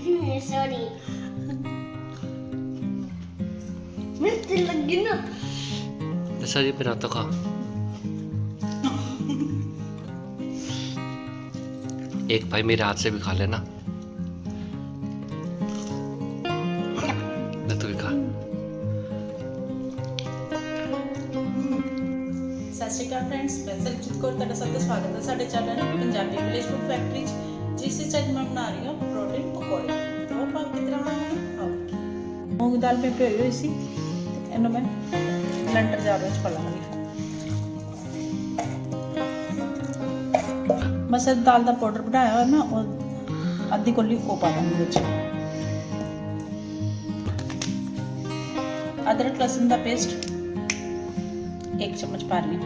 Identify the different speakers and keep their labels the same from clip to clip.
Speaker 1: Sorry ਮੈਂ ਤੇ ਲੱਗੀ ਨਾ
Speaker 2: अच्छा जी फिर तो खा एक भाई मेरे हाथ से भी खा लेना मैं तू भी खा
Speaker 3: ਸਤਿ ਸ਼੍ਰੀ ਅਕਾਲ ਫਰੈਂਡਸ ਮੈਂ ਸਰਜੀਤ ਕੌਰ ਤੁਹਾਡਾ ਸਭ ਦਾ ਸਵਾਗਤ ਹੈ ਸਾਡੇ channel Punjabi village food factory 'ਚ ਜਿਸ ਵਿੱਚ ਅੱਜ ਮੈਂ ਬਣਾ ਰਹੀ ਹਾਂ ਪ੍ਰੋਟੀਨ ਪਕੌੜੇ ਤਾਂ ਆਪਾਂ ਕਿਸ ਤਰ੍ਹਾਂ ਬਣਾਉਣੇ ਆਓ ਮੂੰਗ ਦਾਲ ਮੈਂ ਭਿਓਈ ਹੋਈ ਸੀ ਤੇ ਇਹਨੂੰ ਮੈਂ ਬਲੈਂਡਰ ਜਾਰ ਵਿੱਚ ਪਾ ਲਾਂਗੀ ਮਸਰ ਦਾਲ ਦਾ ਪਾਊਡਰ ਬਣਾਇਆ ਹੋਇਆ ਨਾ ਉਹ ਅੱਧੀ ਕੋਲੀ ਉਹ ਪਾ ਦਾਂਗੀ ਵਿੱਚ ਅਦਰਕ ਲਸਣ ਦਾ ਪੇਸਟ एक चम्मच पा रही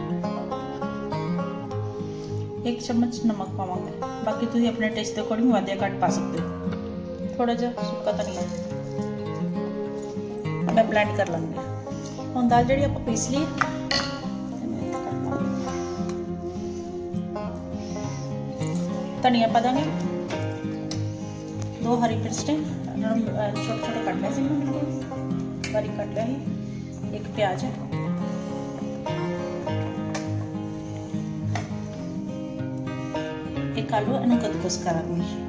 Speaker 3: एक चम्मच नमक पावांगे बाकी ਤੁਸੀਂ ਆਪਣੇ ਟੇਸਟ ਦੇ ਅਕੋਰਡਿੰਗ ਵਾਧਿਆ ਘੱਟ ਪਾ ਸਕਦੇ ਹੋ ਥੋੜਾ ਜਿਹਾ ਸੁੱਕਾ ਧਨੀਆ। ਮੈਂ ਬਲੈਂਡ ਕਰ ਲਾਂਗੀ। ਹੁਣ ਦਾਲ ਜਿਹੜੀ ਆਪਾਂ ਪੀਸ ਲਈ ਧਨੀਆ ਪਾ ਦਾਂਗੇ। ਦੋ ਹਰੀ ਮਿਰਚ ਨੇ ਇਹਨਾਂ ਨੂੰ ਛੋਟੇ ਛੋਟੇ ਕੱਟ ਲਿਆ ਸੀ ਮੈਂ ਬਾਰੀਕ ਕੱਟ ਲਿਆ ਸੀ। ਇੱਕ ਪਿਆਜ਼। ਹੈ ਇੱਕ ਆਲੂ, ਇਹਨੂੰ ਕੱਦੂਕਸ ਕਰਾਂਗੇ।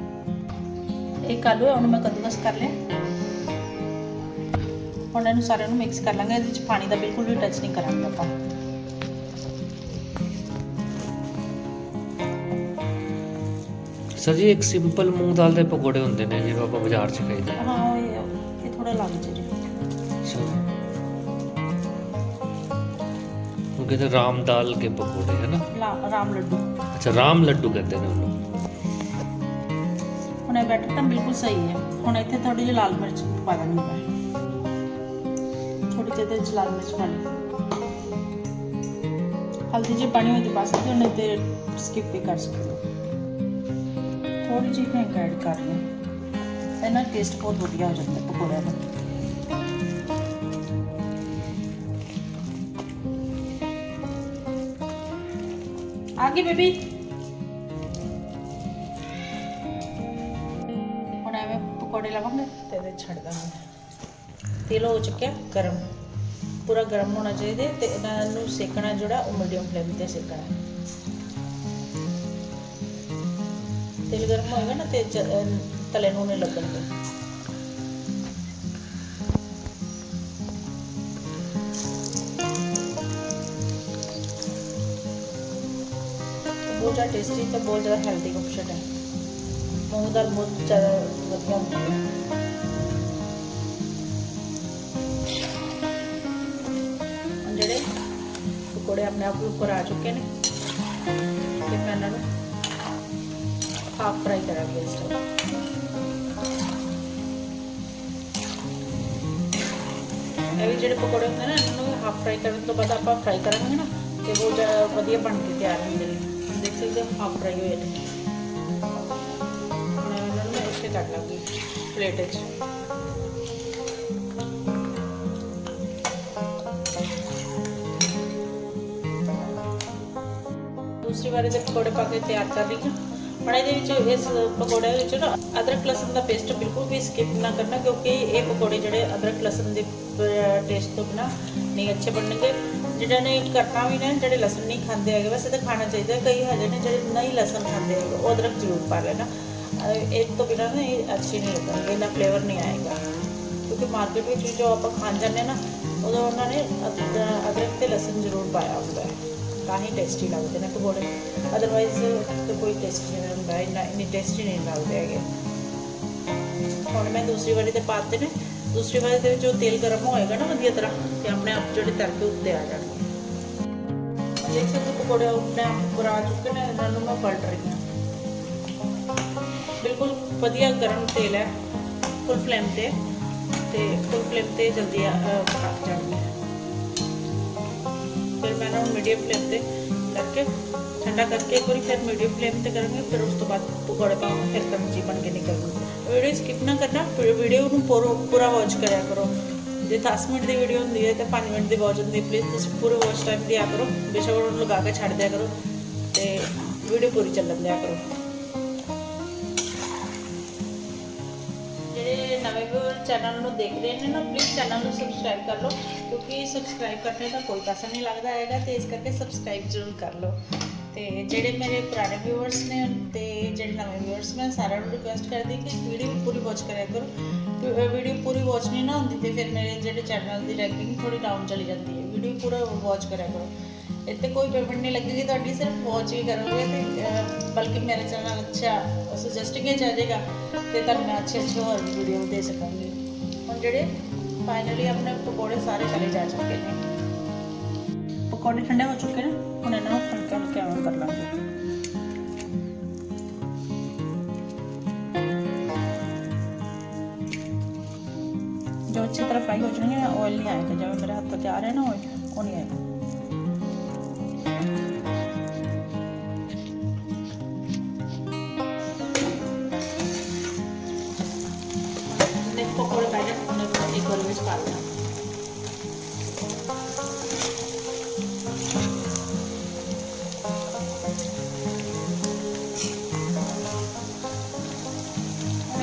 Speaker 3: ਇੱਕ ਆਲੂ ਹੈ ਉਹਨੂੰ ਮੈਂ ਕੱਦੂਕਸ ਕਰ ਲਿਆ। ਹੁਣ ਇਹਨੂੰ ਸਾਰਿਆਂ ਨੂੰ ਮਿਕਸ ਕਰ ਲਾਂਗੇ ਇਹਦੇ ਵਿੱਚ ਪਾਣੀ ਦਾ ਬਿਲਕੁਲ ਵੀ ਟੱਚ ਨਹੀਂ ਕਰਾਂਗੇ ਆਪਾਂ।
Speaker 2: ਸਰ ਜੀ ਇੱਕ ਸਿੰਪਲ ਮੂੰਗ ਦਾਲ ਦੇ ਪਕੌੜੇ ਹੁੰਦੇ ਨੇ ਜਿਵੇਂ ਆਪਾਂ ਬਾਜ਼ਾਰ 'ਚ ਖਾਈਦੇ। ਆ।
Speaker 3: ਹਾਂ ਇਹ ਇਹ ਥੋੜਾ ਲੱਗ ਜੇ।
Speaker 2: ਉਹ ਕਹਿੰਦੇ ਰਾਮ ਦਾਲ ਕੇ ਪਕੌੜੇ ਹੈ ਨਾ?
Speaker 3: ਲਾ- ਰਾਮ ਲੱਡੂ।
Speaker 2: ਅੱਛਾ ਰਾਮ ਲੱਡੂ ਕਹਿੰਦੇ ਨੇ ਉਹਨੂੰ।
Speaker 3: ਹੁਣ ਇਹ ਬੈਟਰ ਤਾਂ ਬਿਲਕੁਲ ਸਹੀ ਹੈ। ਹੁਣ ਇੱਥੇ ਥੋੜੀ ਜਿਹੀ ਲਾਲ ਮਿਰਚ ਪਾ ਦਾਂਗੀ ਮੈਂ। ਥੋੜੀ ਜਿਹੀ ਇਹਦੇ ਵਿੱਚ ਲਾਲ ਮਿਰਚ ਪਾ ਲਈ। ਹਲਦੀ ਜੇ ਪਾਣੀ ਹੋਈ ਤੇ ਪਾ ਸਕਦੇ ਹੋ ਨਹੀਂ ਤੇ ਸਕਿਪ ਵੀ ਕਰ ਸਕਦੇ ਹੋ। ਥੋੜੀ ਜਿਹੀ ਹਿੰਗ ਐਡ ਕਰ ਲਈ। ਇਹਨਾਂ ਟੇਸਟ ਬਹੁਤ ਵਧੀਆ ਹੋ ਜਾਂਦਾ ਹੈ ਪਕੌੜਿਆਂ ਦਾ। ਆਗੇ ਬੇਬੀ। ਪਕੌੜੇ ਲਾਵਾਂਗੇ ਤੇ ਇਹਦੇ ਛੱਡ ਦਾਂਗੇ। ਤੇਲ ਹੋ ਚੁੱਕਿਆ ਗਰਮ। ਪੂਰਾ ਗਰਮ ਹੋਣਾ ਚਾਹੀਦਾ ਤੇ ਇਹਨਾਂ ਨੂੰ ਸੇਕਣਾ ਜਿਹੜਾ ਉਹ ਮੀਡੀਅਮ ਫਲੇਮ ਤੇ ਸੇਕਣਾ ਤੇਲ ਗਰਮ ਹੋਏਗਾ ਨਾ ਤੇ ਤਲੇ ਨੂੰ ਨਹੀਂ ਲੱਗਣਗੇ ਬਹੁਤ ਜ਼ਿਆਦਾ ਟੇਸਟੀ ਤੇ ਬਹੁਤ ਜ਼ਿਆਦਾ ਹੈਲਦੀ ਆਪਸ਼ਨ ਹੈ। ਮੂੰਗ ਦਾਲ ਬਹੁਤ ਵਧੀਆ ਹੁੰਦੀ ਹੈ। ਜਿਹੜੇ ਪਕੌੜੇ ਆਪਣੇ ਆਪ ਉੱਪਰ ਆ ਚੁੱਕੇ ਨੇ, ਤੇ ਮੈਂ ਇਹਨਾਂ ਨੂੰ ਹਾਫ ਫਰਾਈ ਕਰਾਂਗੇ ਇਸ ਟਾਈਮ ਇਹ ਵੀ ਜਿਹੜੇ ਪਕੌੜੇ ਹੁੰਦੇ ਨੇ, ਇਹਨਾਂ ਨੂੰ ਹਾਫ ਫਰਾਈ ਕਰਨ ਤੋਂ ਬਾਅਦ ਆਪਾਂ ਫਰਾਈ ਕਰਾਂਗੇ ਨਾ, ਤੇ ਉਹ ਵਧੀਆ ਬਣ ਕੇ ਤਿਆਰ ਹੁੰਦੇ ਨੇ। ਦੇਖ ਸਕਦੇ ਹੋ ਹਾਫ ਫਰਾਈ ਹੋਏ ਨੇ। ਕੱਢ ਲਾਂਗੀ ਪਲੇਟ ਵਿੱਚ ਦੂਸਰੀ ਵਾਰੀ ਦੇ ਪਕੌੜੇ ਪਾ ਕੇ ਤਿਆਰ ਕਰ ਰਹੀ ਹਾਂ। ਹੁਣ ਵਿੱਚ ਇਸ ਪਕੌੜੇ ਵਿੱਚ ਨਾ ਅਦਰਕ ਲਸਣ ਦਾ ਪੇਸਟ ਬਿਲਕੁਲ ਵੀ ਸਕਿਪ ਨਾ ਕਰਨਾ, ਕਿਉਂਕਿ ਇਹ ਪਕੌੜੇ ਜਿਹੜੇ ਅਦਰਕ ਲਸਣ ਦੇ ਟੇਸਟ ਤੋਂ ਬਿਨਾ ਨਹੀਂ ਅੱਛੇ ਬਣਨਗੇ। ਜਿਹੜਾ ਨੇ ਕਰਨਾ ਵੀ ਨਾ, ਜਿਹੜੇ ਲਸਣ ਨਹੀਂ ਖਾਂਦੇ ਹੈਗੇ, ਵੈਸੇ ਤਾਂ ਖਾਣਾ ਚਾਹੀਦਾ ਕਈ ਹੈਗੇ ਨੇ ਜਿਹੜੇ ਨਹੀਂ ਲਸਣ ਖਾਂਦੇ ਹੈਗੇ, ਉਹ ਅਦਰਕ ਜ਼ਰੂਰ ਪਾ ਲੈਣਾ। ਅਹ ਇਹ ਤੋਂ ਬਿਨਾ ਨਾ ਇਹ ਅੱਛੀ ਨਹੀਂ ਲੱਗਣਗੇ ਇਹਨਾਂ ਫਲੇਵਰ ਨਹੀਂ ਆਏਗਾ। ਕਿਉਂਕਿ ਮਾਰਕੀਟ ਵਿੱਚ ਵੀ ਜੋ ਆਪਾਂ ਖਾਣ ਉਦੋਂ ਉਹਨਾਂ ਨੇ ਅਦਰਕ ਤੇ ਲਸਣ ਜ਼ਰੂਰ ਪਾਇਆ ਹੁੰਦਾ ਹੈ। ਤਾਂ ਹੀ ਟੇਸਟੀ ਲੱਗਦੇ ਨੇ ਪਕੌੜੇ। ਅਦਰਵਾਈਜ਼ ਤੇ ਕੋਈ ਟੇਸਟ ਨਹੀਂ ਹੁੰਦਾ, ਇੰਨਾ, ਇੰਨੀ ਟੇਸਟੀ ਨਹੀਂ ਲੱਗਦੇ ਹੈਗੇ। ਹੁਣ ਮੈਂ ਦੂਸਰੀ ਵਾਰੀ ਤੇ ਪਾਤੇ ਨੇ। ਦੂਸਰੀ ਵਾਰੀ ਦੇ ਵਿੱਚ ਜੋ ਤੇਲ ਗਰਮ ਹੋਏਗਾ ਨਾ ਵਧੀਆ ਤਰ੍ਹਾਂ, ਤੇ ਆਪਣੇ ਆਪ ਜਿਹੜੇ ਤਰ ਉੱਤੇ ਆ ਜਾਣਗੇ। ਦੇਖ ਸਕਦੇ ਪਕੌੜੇ ਆਪਣੇ ਆਪ ਉੱਪਰ ਆ ਚੁੱਕੇ ਨੇ ਇਹਨਾਂ ਨੂੰ ਮੈਂ ਪਲਟ ਰਹੀ ਹਾਂ ਬਿਲਕੁਲ ਵਧੀਆ ਗਰਮ ਤੇਲ ਹੈ ਫੁੱਲ ਫਲੇਮ ਤੇ ਤੇ ਫੁੱਲ ਫਲੇਮ ਤੇ ਜਲਦੀ ਆ- ਅਹ ਪੱਕ ਫਿਰ ਮੈਂ ਇਹਨਾਂ ਮੀਡੀਅਮ ਫਲੇਮ ਤੇ ਕਰਕੇ, ਠੰਡਾ ਕਰਕੇ ਇੱਕ ਵਾਰੀ ਫਿਰ ਮੀਡੀਅਮ ਫਲੇਮ ਤੇ ਕਰਾਂਗੇ, ਫਿਰ ਉਸ ਤੋਂ ਬਾਅਦ ਪਕੌੜੇ ਪਾਵਾਂਗੇ, ਫਿਰ ਕਰੰਚੀ ਬਣ ਕੇ ਨਿਕਲਣਗੇ ਵੀਡੀਓ ਸਕਿਪ ਨਾ ਕਰਨਾ ਵੀਡੀਓ ਨੂੰ ਪੂਰਾ ਵਾਚ ਕਰਿਆ ਕਰੋ। ਜੇ 10 ਮਿੰਟ ਦੀ ਵੀਡੀਓ ਹੁੰਦੀ ਹੈ ਤਾਂ 5 ਮਿੰਟ ਦੀ ਵਾਚ ਹੁੰਦੀ ਹੈ ਪਲੀਜ਼ ਤੁਸੀਂ ਪੂਰੇ ਵਾਚ ਟਾਈਮ ਦਿਆ ਕਰੋ। ਬੇਸ਼ੱਕ ਉਹਨੂੰ ਲਗਾ ਕੇ ਛੱਡ ਦਿਆ ਕਰੋ, ਤੇ ਵੀਡੀਓ ਪੂਰੀ ਚੱਲਣ ਦਿਆ ਕਰੋ। ਚੈਨਲ ਨੂੰ ਦੇਖ ਰਹੇ ਨੇ ਨਾ ਪਲੀਜ਼ ਚੈਨਲ ਨੂੰ ਸਬਸਕ੍ਰਾਈਬ ਕਰ ਲਓ, ਕਿਉਂਕਿ ਸਬਸਕ੍ਰਾਈਬ ਕਰਨੇ ਦਾ ਕੋਈ ਪੈਸਾ ਨਹੀਂ ਲੱਗਦਾ ਹੈਗਾ ਤੇ ਇਸ ਕਰਕੇ ਸਬਸਕ੍ਰਾਈਬ ਜ਼ਰੂਰ ਕਰ ਲਓ। ਤੇ ਜਿਹੜੇ ਮੇਰੇ ਪੁਰਾਣੇ ਵਿਊਅਰਸ ਨੇ ਤੇ ਜਿਹੜੇ ਨਵੇਂ ਵਿਊਅਰਸ ਮੈਂ ਸਾਰਿਆਂ ਨੂੰ ਰਿਕੁਐਸਟ ਕਰਦੀ ਕਿ ਵੀਡੀਓ ਪੂਰੀ ਵਾਚ ਕਰਿਆ ਕਰੋ। ਵੀਡੀਓ ਪੂਰੀ ਵਾਚ ਨਹੀਂ ਨਾ ਹੁੰਦੀ ਤੇ ਫਿਰ ਮੇਰੇ ਜਿਹੜੇ ਚੈਨਲ ਦੀ ਰੈਂਕਿੰਗ ਥੋੜੀ ਡਾਊਨ ਚਲੀ ਜਾਂਦੀ ਹੈ। ਵੀਡੀਓ ਪੂਰਾ ਵਾਚ ਕਰਿਆ ਕਰੋ। ਇੱਥੇ ਕੋਈ ਪੇਮੈਂਟ ਨਹੀਂ ਲੱਗੇਗੀ ਤੁਹਾਡੀ ਸਿਰਫ ਵਾਚ ਹੀ ਕਰੋਗੇ ਤੇ ਅਹ, ਬਲਕਿ ਮੇਰੇ ਚੈਨਲ ਅੱਛਾ ਸੁਜੈਸਟਿੰਗ ਚ ਆ ਜਾਏਗਾ ਤੇ ਤੁਹਾਨੂੰ ਮੈਂ ਅੱਛੇ ਅੱਛੇ ਹੋਰ ਵੀਡੀਓ ਦੇ ਸਕਾਂਗੀ ਹੁਣ ਜਿਹੜੇ ਫਾਈਨਲੀ ਆਪਣੇ ਪਕੌੜੇ ਸਾਰੇ ਚਲੇ ਜਾ ਚੁੱਕੇ ਨੇ ਪਕੌੜੇ ਠੰਡੇ ਹੋ ਚੁੱਕੇ ਨੇ ਹੁਣ ਇਹਨਾਂ ਨੂੰ ਹਲਕਾ ਹਲਕਾ ਐਵੇਂ ਕਰ ਲਾਂਗੇ ਜੋ ਅੱਛੀ ਤਰ੍ਹਾਂ ਫਰਾਈ ਹੋ ਜਾਣਗੇ ਆਇਲ ਨਹੀਂ ਆਏਗਾ ਜਿਵੇਂ ਮੇਰੇ ਹੱਥ ਤੇ ਆ ਰਿਹਾ ਨਾ oil, ਉਹ ਨਹੀਂ ਆਏਗਾ ਨੇ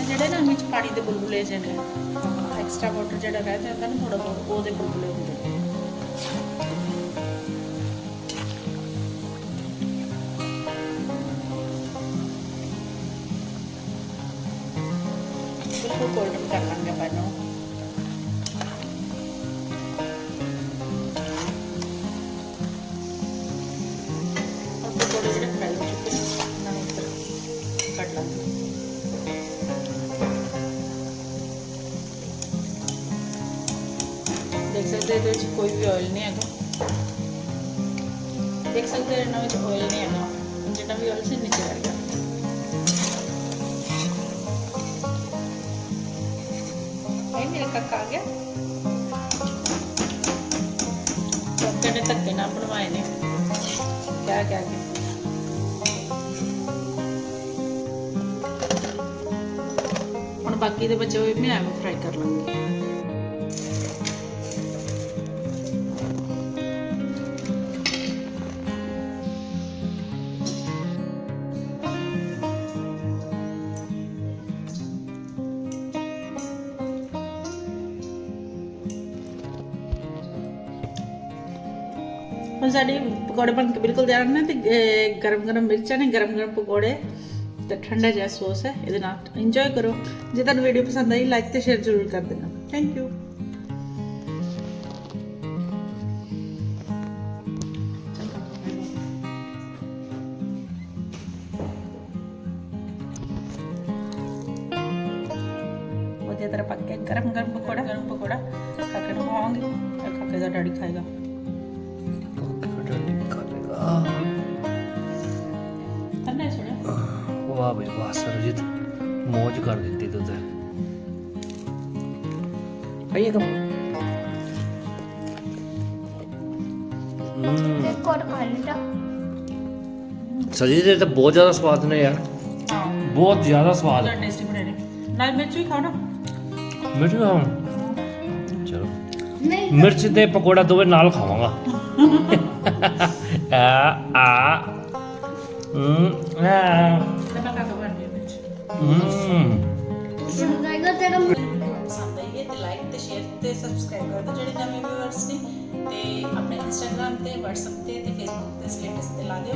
Speaker 3: ਜਿਹੜੇ ਨਾ ਵਿੱਚ ਪਾਣੀ ਦੇ ਬੁਲਬੁਲੇ ਜਿਹੇ ਨੇ ਐਕਸਟਰਾ ਵਾਟਰ ਜਿਹੜਾ ਰਹਿ ਜਾਂਦਾ ਨਾ ਥੋੜਾ ਬਹੁਤ ਉਹਦੇ ਬੁਲਬੁਲੇ ਹੁੰਦੇ ਨੇ। ਬਿਲਕੁਲ ਗੋਲਡਨ ਕਰ ਲਾਂਗੇ ਆਪਾਂ ਇਹਨੂੰ। ਕੋਈ ਵੀ ਆਇਲ ਨਹੀਂ ਹੈਗਾ ਦੇਖ ਸਕਦੇ ਹੋ ਇਹਨਾਂ ਵਿੱਚ ਆਇਲ ਨਹੀਂ ਹੈਗਾ। ਜਿੰਨਾ ਵੀ ਆਇਲ ਸੀ ਨੀਚੇ ਰਹਿ ਗਿਆ। ਇਹ ਮੇਰੇ ਕਾਕਾ ਆ ਗਿਆ। ਕਾਕੇ ਨੇ ਧੱਕੇ ਨਾਲ ਬਣਵਾਏ ਨੇ। ਹੁਣ ਬਾਕੀ ਦੇ ਬਚੇ ਹੋਏ ਮੈਂ ਐਵੇਂ ਫਰਾਈ ਕਰ ਲਾਂਗੀ ਹੁਣ ਸਾਡੇ ਪਕੌੜੇ ਬਣ ਕੇ ਬਿਲਕੁਲ ਤਿਆਰ ਨੇ ਤੇ ਗਰਮ ਗਰਮ ਮਿਰਚਾਂ ਨੇ, ਗਰਮ ਗਰਮ ਪਕੌੜੇ ਤੇ ਠੰਡਾ ਜਿਹਾ ਸੌਸ ਹੈ, ਇਹਦੇ ਨਾਲ ਇੰਜੋਏ ਕਰੋ। ਜੇ ਤੁਹਾਨੂੰ ਵੀਡੀਓ ਪਸੰਦ ਆਈ ਲਾਈਕ ਤੇ ਸ਼ੇਅਰ ਜ਼ਰੂਰ ਕਰ ਦੇਣਾ। ਥੈਂਕ ਯੂ ਵਧੀਆ ਤਰ੍ਹਾਂ ਪੱਕ ਕੇ ਗਰਮ ਗਰਮ ਪਕੌੜਾ ਗਰਮ ਪਕੌੜਾ ਕਾਕੇ ਨੂੰ ਖਵਾਵਾਂਗੇ ਤੇ ਕਾਕੇ ਦਾ ਡੈਡੀ ਖਾਏਗਾ।
Speaker 2: ਵਾਹ ਬਈ ਵਾਹ ਸਰਜੀਤ ਮੌਜ ਕਰ ਦਿੱਤੀ ਤੂੰ ਤੇ। ਆਈਏ ਕਮ। ਹਮ।
Speaker 1: ਇੱਕ ਹੋਰ ਖਾ ਲਿਆ
Speaker 2: ਸਰਜੀਤ ਇਹ ਤਾਂ ਬਹੁਤ ਜ਼ਿਆਦਾ ਸਵਾਦ ਨੇ ਯਾਰ।
Speaker 3: ਹਾਂ।
Speaker 2: ਬਹੁਤ ਜ਼ਿਆਦਾ ਸਵਾਦ।
Speaker 3: ਬਹੁਤ ਟੇਸਟੀ ਬਣੇ ਨੇ। ਨਾਲ ਮਿਰਚ ਵੀ ਖਾਓ ਨਾ।
Speaker 2: ਮਿਰਚ ਖਾਵਾਂ? ਚਲੋ।
Speaker 1: ਨਹੀਂ।
Speaker 2: ਮਿਰਚ ਤੇ ਪਕੌੜਾ ਦੋਵੇਂ ਨਾਲ ਖਾਵਾਂਗਾ। ਆ ਆ। ਹਮ ਆ।
Speaker 3: ਮਿਰਚ
Speaker 2: ਹਮ
Speaker 1: ਸੁਣ ਜਾਏਗਾ ਤੇਰਾ ਮੂੰਹ।
Speaker 3: ਪਸੰਦ ਆਈ ਹੈ ਤੇ ਲਾਈਕ ਤੇ ਸ਼ੇਅਰ ਤੇ ਸਬਸਕ੍ਰਾਈਬ ਕਰ ਦਿਓ ਜਿਹੜੇ ਨਵੇਂ ਵਿਊਅਰਸ ਨੇ ਤੇ ਆਪਣੇ ਇੰਸਟਾਗ੍ਰam ਤੇ WhatsApp ਤੇ ਤੇ Facebook ਤੇ ਸਟੇਟਸ ਤੇ ਲਾ ਦਿਓ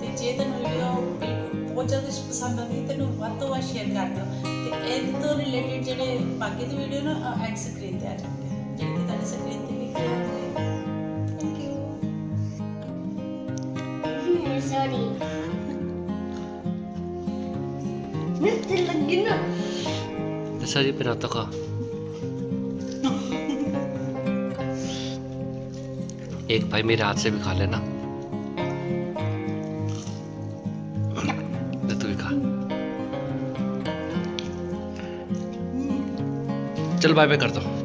Speaker 3: ਤੇ ਜੇ ਤੁਹਾਨੂੰ ਵੀਡੀਓ ਬਿਲਕੁਲ ਬਹੁਤ ਜ਼ਿਆਦਾ ਪਸੰਦ ਆਉਂਦੀ ਹੈ ਤੈਨੂੰ ਵੱਧ ਤੋਂ ਵੱਧ ਸ਼ੇਅਰ ਕਰ ਦਿਓ ਤੇ ਇਹ ਤੋਂ ਰਿਲੇਟਡ ਜਿਹੜੇ ਬਾਕੀ ਦੀ ਵੀਡੀਓ ਨਾ ਐਡ ਸਕਰੀਨ ਤੇ ਆ ਜਾਣਗੇ ਜਿਹੜੀ ਕਿ ਤੁਹਾਡੀ ਸਕਰੀਨ ਤੇ ਲਿਖੀ ਹੋਣਗੇ
Speaker 1: thank you sorry Yun
Speaker 2: na. Nasaan yung ka. एक भाई मेरे हाथ से भी खा लेना तू भी खा चल भाई मैं करता हूँ